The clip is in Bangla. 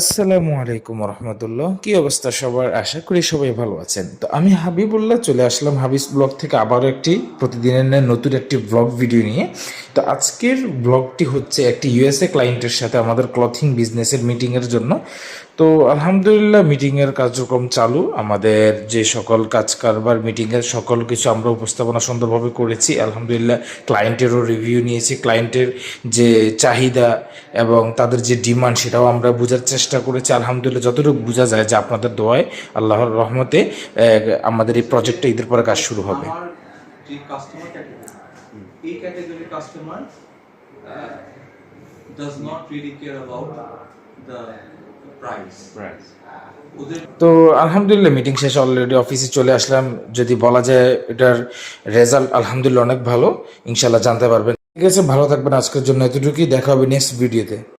আসসালামু আলাইকুম রহমতুল্লাহ। কি অবস্থা সবার? আশা করি সবাই ভালো আছেন। তো আমি হাবিবুল্লাহ চলে আসলাম হাবিস ব্লগ থেকে আবারও একটি প্রতিদিনের নতুন একটি ব্লগ ভিডিও নিয়ে। তো আজকের ব্লগটি হচ্ছে একটি ইউএসএ ক্লায়েন্টের সাথে আমাদের ক্লথিং বিজনেসের মিটিংয়ের জন্য। তো আলহামদুলিল্লাহ মিটিংয়ের কার্যক্রম চালু। আমাদের যে সকল কাজ কারবার মিটিংয়ের সকল কিছু আমরা উপস্থাপনা সুন্দরভাবে করেছি। আলহামদুলিল্লাহ ক্লায়েন্টেরও রিভিউ নিয়েছি। ক্লায়েন্টের যে চাহিদা এবং তাদের যে ডিমান্ড সেটাও আমরা বোঝার চেষ্টা করেছি। আলহামদুলিল্লাহ, যতটুকু বোঝা যায় যে আপনাদের দোয়ায়, আল্লাহর রহমতে আমাদের এই প্রজেক্টটা ঈদের পরে কাজ শুরু হবে। আমার category customer uh, এই not customer care about the price. price. তো আলহামদুলিল্লাহ মিটিং শেষ অলরেডি অফিসে চলে আসলাম। যদি বলা যায় এটার রেজাল্ট আলহামদুলিল্লাহ অনেক ভালো। ইনশাল্লাহ জানতে পারবেন। ঠিক আছে ভালো থাকবেন। আজকের জন্য এতটুকুই। দেখা হবে নেক্সট ভিডিওতে